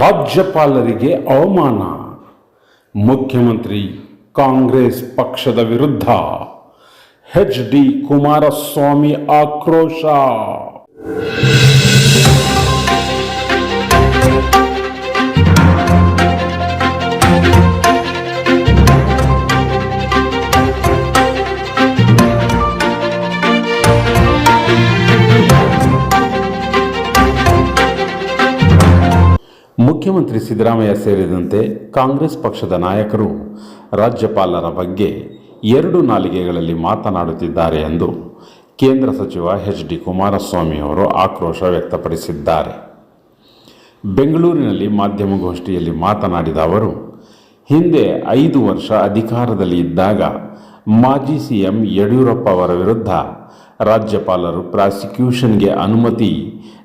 ರಾಜ್ಯಪಾಲರಿಗೆ ಅವಮಾನ. ಮುಖ್ಯಮಂತ್ರಿ ಕಾಂಗ್ರೆಸ್ ಪಕ್ಷದ ವಿರುದ್ಧ ಎಚ್ ಡಿ ಕುಮಾರಸ್ವಾಮಿ ಆಕ್ರೋಶ. ಮುಖ್ಯಮಂತ್ರಿ ಸಿದ್ದರಾಮಯ್ಯ ಸೇರಿದಂತೆ ಕಾಂಗ್ರೆಸ್ ಪಕ್ಷದ ನಾಯಕರು ರಾಜ್ಯಪಾಲರ ಬಗ್ಗೆ ಎರಡು ನಾಲಿಗೆಗಳಲ್ಲಿ ಮಾತನಾಡುತ್ತಿದ್ದಾರೆ ಎಂದು ಕೇಂದ್ರ ಸಚಿವ ಎಚ್ ಡಿ ಕುಮಾರಸ್ವಾಮಿ ಅವರು ಆಕ್ರೋಶ ವ್ಯಕ್ತಪಡಿಸಿದ್ದಾರೆ. ಬೆಂಗಳೂರಿನಲ್ಲಿ ಮಾಧ್ಯಮಗೋಷ್ಠಿಯಲ್ಲಿ ಮಾತನಾಡಿದ ಅವರು, ಹಿಂದೆ ಐದು ವರ್ಷ ಅಧಿಕಾರದಲ್ಲಿ ಇದ್ದಾಗ ಮಾಜಿ ಸಿಎಂ ಯಡಿಯೂರಪ್ಪ ಅವರ ವಿರುದ್ಧ ರಾಜ್ಯಪಾಲರು ಪ್ರಾಸಿಕ್ಯೂಷನ್ಗೆ ಅನುಮತಿ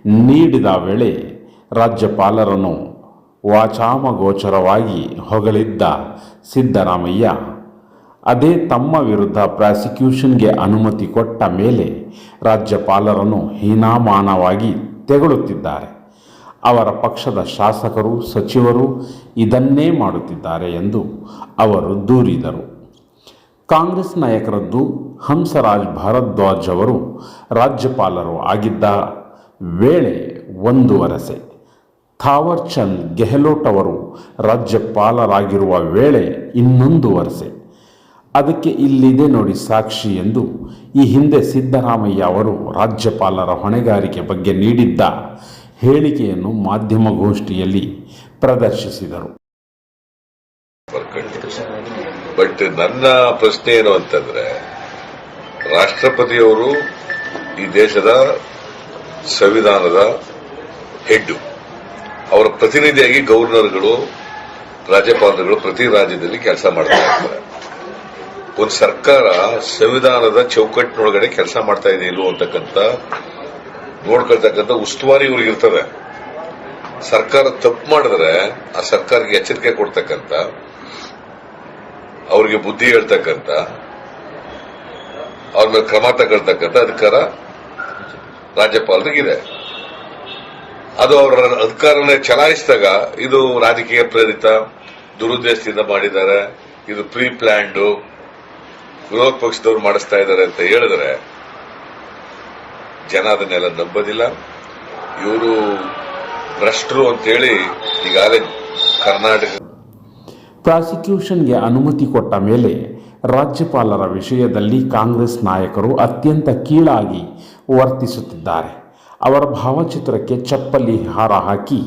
ನೀಡಿದ ವೇಳೆ ರಾಜ್ಯಪಾಲರನ್ನು ವಾಚಾಮಗೋಚರವಾಗಿ ಹೊಗಳಿದ್ದ ಸಿದ್ದರಾಮಯ್ಯ, ಅದೇ ತಮ್ಮ ವಿರುದ್ಧ ಪ್ರಾಸಿಕ್ಯೂಷನ್ಗೆ ಅನುಮತಿ ಕೊಟ್ಟ ಮೇಲೆ ರಾಜ್ಯಪಾಲರನ್ನು ಹೀನಾಮಾನವಾಗಿ ತೆಗಳುತ್ತಿದ್ದಾರೆ. ಅವರ ಪಕ್ಷದ ಶಾಸಕರು, ಸಚಿವರು ಇದನ್ನೇ ಮಾಡುತ್ತಿದ್ದಾರೆ ಎಂದು ಅವರು ದೂರಿದರು. ಕಾಂಗ್ರೆಸ್ ನಾಯಕರದ್ದು ಹಂಸರಾಜ್ ಭಾರದ್ವಾಜ್ ಅವರು ರಾಜ್ಯಪಾಲರು ಆಗಿದ್ದ ವೇಳೆ ಒಂದು ವರಸೆ ಥಾವರ್ ಚಂದ್ ಗೆಹ್ಲೋಟ್ ಅವರು ರಾಜ್ಯಪಾಲರಾಗಿರುವ ವೇಳೆ ಇನ್ನೊಂದು ವರ್ಷೆ ಅದಕ್ಕೆ ಇಲ್ಲಿದೆ ನೋಡಿ ಸಾಕ್ಷಿ ಎಂದು ಈ ಹಿಂದೆ ಸಿದ್ದರಾಮಯ್ಯ ಅವರು ರಾಜ್ಯಪಾಲರ ಹೊಣೆಗಾರಿಕೆ ಬಗ್ಗೆ ನೀಡಿದ್ದ ಹೇಳಿಕೆಯನ್ನು ಮಾಧ್ಯಮಗೋಷ್ಠಿಯಲ್ಲಿ ಪ್ರದರ್ಶಿಸಿದರು. ಬಟ್ ನನ್ನ ಪ್ರಶ್ನೆ ಏನು ಅಂತಂದ್ರೆ, ರಾಷ್ಟ್ರಪತಿಯವರು ಈ ದೇಶದ ಸಂವಿಧಾನದ ಹೆಡ್ಡು. ಅವರ ಪ್ರತಿನಿಧಿಯಾಗಿ ಗವರ್ನರ್ಗಳು ರಾಜ್ಯಪಾಲರುಗಳು ಪ್ರತಿ ರಾಜ್ಯದಲ್ಲಿ ಕೆಲಸ ಮಾಡ್ತಾ ಇರ್ತಾರೆ ಒಂದು ಸರ್ಕಾರ ಸಂವಿಧಾನದ ಚೌಕಟ್ಟಿನೊಳಗಡೆ ಕೆಲಸ ಮಾಡ್ತಾ ಇದೆ ಇಲ್ವೋ ಅಂತಕ್ಕಂಥ, ನೋಡ್ಕೊಳ್ತಕ್ಕಂಥ ಉಸ್ತುವಾರಿ ಇರ್ತದೆ ಸರ್ಕಾರ ತಪ್ಪು ಮಾಡಿದ್ರೆ ಆ ಸರ್ಕಾರಕ್ಕೆ ಎಚ್ಚರಿಕೆ ಕೊಡ್ತಕ್ಕಂಥ, ಅವ್ರಿಗೆ ಬುದ್ಧಿ ಹೇಳ್ತಕ್ಕಂಥ, ಅವ್ರ ಮೇಲೆ ಕ್ರಮ ತಗೊಳ್ತಕ್ಕಂಥ ಅಧಿಕಾರ ರಾಜ್ಯಪಾಲರಿಗಿದೆ ಅದು ಅವರ ಅಧಿಕಾರನೇ ಚಲಾಯಿಸಿದಾಗ ಇದು ರಾಜಕೀಯ ಪ್ರೇರಿತ ದುರುದ್ದೇಶದಿಂದ ಮಾಡಿದ್ದಾರೆ. ಇದು ಪ್ರೀ ಪ್ಲಾನ್ಡ್ ವಿರೋಧ ಪಕ್ಷದವ್ರು ಮಾಡಿಸ್ತಾ ಇದ್ದಾರೆ ಅಂತ ಹೇಳಿದ್ರೆ ಜನ ಅದನ್ನೆಲ್ಲ ನಂಬೋದಿಲ್ಲ. ಇವರು ಭ್ರಷ್ಟರು ಅಂತೇಳಿ ಈಗಾಗಲೇ ಕರ್ನಾಟಕ ಪ್ರಾಸಿಕ್ಯೂಷನ್ಗೆ ಅನುಮತಿ ಕೊಟ್ಟ ಮೇಲೆ ರಾಜ್ಯಪಾಲರ ವಿಷಯದಲ್ಲಿ ಕಾಂಗ್ರೆಸ್ ನಾಯಕರು ಅತ್ಯಂತ ಕೀಳಾಗಿ ವರ್ತಿಸುತ್ತಿದ್ದಾರೆ. ಅವರ ಭಾವಚಿತ್ರಕ್ಕೆ ಚಪ್ಪಲಿ ಹಾರ ಹಾಕಿ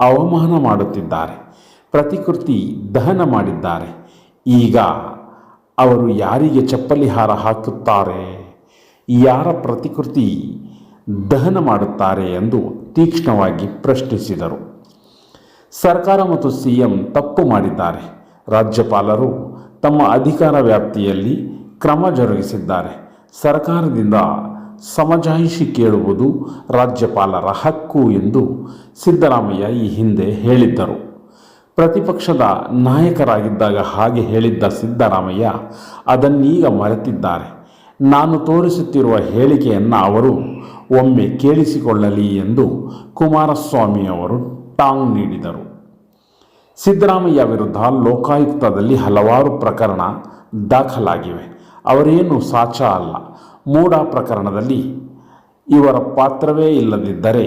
ಅವಮಾನ ಮಾಡುತ್ತಿದ್ದಾರೆ. ಪ್ರತಿಕೃತಿ ದಹನ ಮಾಡಿದ್ದಾರೆ. ಈಗ ಅವರು ಯಾರಿಗೆ ಚಪ್ಪಲಿ ಹಾರ ಹಾಕುತ್ತಾರೆ? ಯಾರ ಪ್ರತಿಕೃತಿ ದಹನ ಮಾಡುತ್ತಾರೆ ಎಂದು ತೀಕ್ಷ್ಣವಾಗಿ ಪ್ರಶ್ನಿಸಿದರು. ಸರ್ಕಾರ ಮತ್ತು ಸಿಎಂ ತಪ್ಪು ಮಾಡಿದ್ದಾರೆ. ರಾಜ್ಯಪಾಲರು ತಮ್ಮ ಅಧಿಕಾರ ವ್ಯಾಪ್ತಿಯಲ್ಲಿ ಕ್ರಮ ಜರುಗಿಸಿದ್ದಾರೆ. ಸರ್ಕಾರದಿಂದ ಸಮಜಾಯಿಷಿ ಕೇಳುವುದು ರಾಜ್ಯಪಾಲರ ಹಕ್ಕು ಎಂದು ಸಿದ್ದರಾಮಯ್ಯ ಈ ಹಿಂದೆ ಹೇಳಿದ್ದರು. ಪ್ರತಿಪಕ್ಷದ ನಾಯಕರಾಗಿದ್ದಾಗ ಹಾಗೆ ಹೇಳಿದ್ದ ಸಿದ್ದರಾಮಯ್ಯ ಅದನ್ನೀಗ ಮರೆತಿದ್ದಾರೆ. ನಾನು ತೋರಿಸುತ್ತಿರುವ ಹೇಳಿಕೆಯನ್ನು ಅವರು ಒಮ್ಮೆ ಕೇಳಿಸಿಕೊಳ್ಳಲಿ ಎಂದು ಕುಮಾರಸ್ವಾಮಿ ಅವರು ಟಾಂಗ್ ನೀಡಿದರು. ಸಿದ್ದರಾಮಯ್ಯ ವಿರುದ್ಧ ಲೋಕಾಯುಕ್ತದಲ್ಲಿ ಹಲವಾರು ಪ್ರಕರಣ ದಾಖಲಾಗಿವೆ. ಅವರೇನು ಸಾಚ ಅಲ್ಲ. ಮೂಡ ಪ್ರಕರಣದಲ್ಲಿ ಇವರ ಪಾತ್ರವೇ ಇಲ್ಲದಿದ್ದರೆ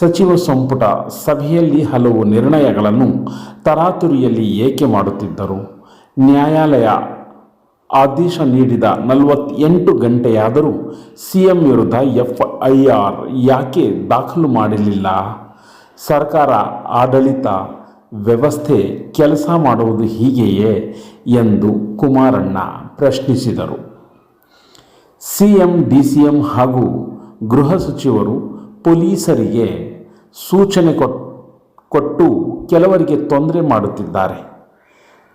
ಸಚಿವ ಸಂಪುಟ ಸಭೆಯಲ್ಲಿ ಹಲವು ನಿರ್ಣಯಗಳನ್ನು ತರಾತುರಿಯಲ್ಲಿ ಏಕೆ ಮಾಡುತ್ತಿದ್ದರು? ನ್ಯಾಯಾಲಯ ಆದೇಶ ನೀಡಿದ ನಲವತ್ತೆಂಟು ಗಂಟೆಯಾದರೂ ಸಿಎಂ ವಿರುದ್ಧ ಎಫ್ ಐ ಆರ್ ಯಾಕೆ ದಾಖಲು ಮಾಡಲಿಲ್ಲ ಸರ್ಕಾರ ಆಡಳಿತ ವ್ಯವಸ್ಥೆ ಕೆಲಸ ಮಾಡುವುದು ಹೀಗೆಯೇ ಎಂದು ಕುಮಾರಣ್ಣ ಪ್ರಶ್ನಿಸಿದರು. ಸಿಎಂ, ಡಿಸಿಎಂ ಹಾಗೂ ಗೃಹ ಸಚಿವರು ಪೊಲೀಸರಿಗೆ ಸೂಚನೆ ಕೊಟ್- ಕೊಟ್ಟು ಕೆಲವರಿಗೆ ತೊಂದರೆ ಮಾಡುತ್ತಿದ್ದಾರೆ.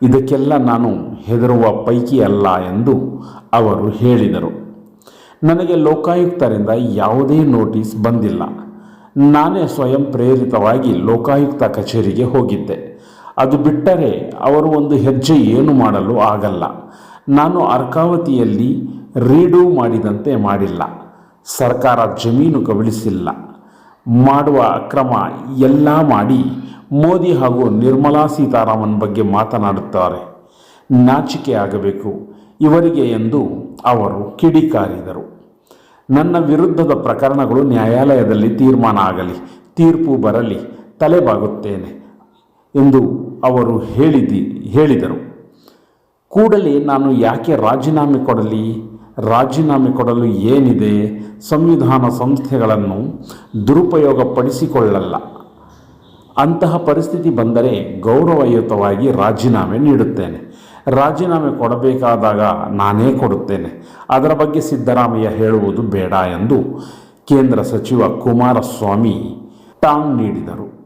ಇದಕ್ಕೆಲ್ಲ ನಾನು ಹೆದರುವ ಪೈಕಿ ಅಲ್ಲ ಎಂದು ಅವರು ಹೇಳಿದರು. ನನಗೆ ಲೋಕಾಯುಕ್ತರಿಂದ ಯಾವುದೇ ನೋಟಿಸ್ ಬಂದಿಲ್ಲ. ನಾನೇ ಸ್ವಯಂ ಪ್ರೇರಿತವಾಗಿ ಲೋಕಾಯುಕ್ತ ಕಚೇರಿಗೆ ಹೋಗಿದ್ದೆ. ಅದು ಬಿಟ್ಟರೆ ಅವರು ಒಂದು ಹೆಜ್ಜೆ ಏನು ಮಾಡಲು ಆಗಲ್ಲ. ನಾನು ಅರ್ಕಾವತಿಯಲ್ಲಿ ರೀಡೂ ಮಾಡಿದಂತೆ ಮಾಡಿಲ್ಲ. ಸರ್ಕಾರ ಜಮೀನು ಕಬಳಿಸಿಲ್ಲ. ಮಾಡುವ ಅಕ್ರಮ ಎಲ್ಲ ಮಾಡಿ ಮೋದಿ ಹಾಗೂ ನಿರ್ಮಲಾ ಸೀತಾರಾಮನ್ ಬಗ್ಗೆ ಮಾತನಾಡುತ್ತಾರೆ. ನಾಚಿಕೆ ಆಗಬೇಕು. ಇವರಿಗೆ ಎಂದು ಅವರು ಕಿಡಿಕಾರಿದರು. ನನ್ನ ವಿರುದ್ಧದ ಪ್ರಕರಣಗಳು ನ್ಯಾಯಾಲಯದಲ್ಲಿ ತೀರ್ಮಾನ ಆಗಲಿ, ತೀರ್ಪು ಬರಲಿ, ತಲೆಬಾಗುತ್ತೇನೆ ಎಂದು ಅವರು ಹೇಳಿದಿ, ಹೇಳಿದರು. ಕೂಡಲೇ ನಾನು ಯಾಕೆ ರಾಜೀನಾಮೆ ಕೊಡಲಿ? ರಾಜೀನಾಮೆ ಕೊಡಲು ಏನಿದೆ? ಸಂವಿಧಾನ ಸಂಸ್ಥೆಗಳನ್ನು ದುರುಪಯೋಗಪಡಿಸಿಕೊಳ್ಳಲ್ಲ. ಅಂತಹ ಪರಿಸ್ಥಿತಿ ಬಂದರೆ ಗೌರವಯುತವಾಗಿ ರಾಜೀನಾಮೆ ನೀಡುತ್ತೇನೆ. ರಾಜೀನಾಮೆ ಕೊಡಬೇಕಾದಾಗ ನಾನೇ ಕೊಡುತ್ತೇನೆ. ಅದರ ಬಗ್ಗೆ ಸಿದ್ದರಾಮಯ್ಯ ಹೇಳುವುದು ಬೇಡ ಎಂದು ಕೇಂದ್ರ ಸಚಿವ ಕುಮಾರಸ್ವಾಮಿ ಟಾಂಗ್ ನೀಡಿದರು.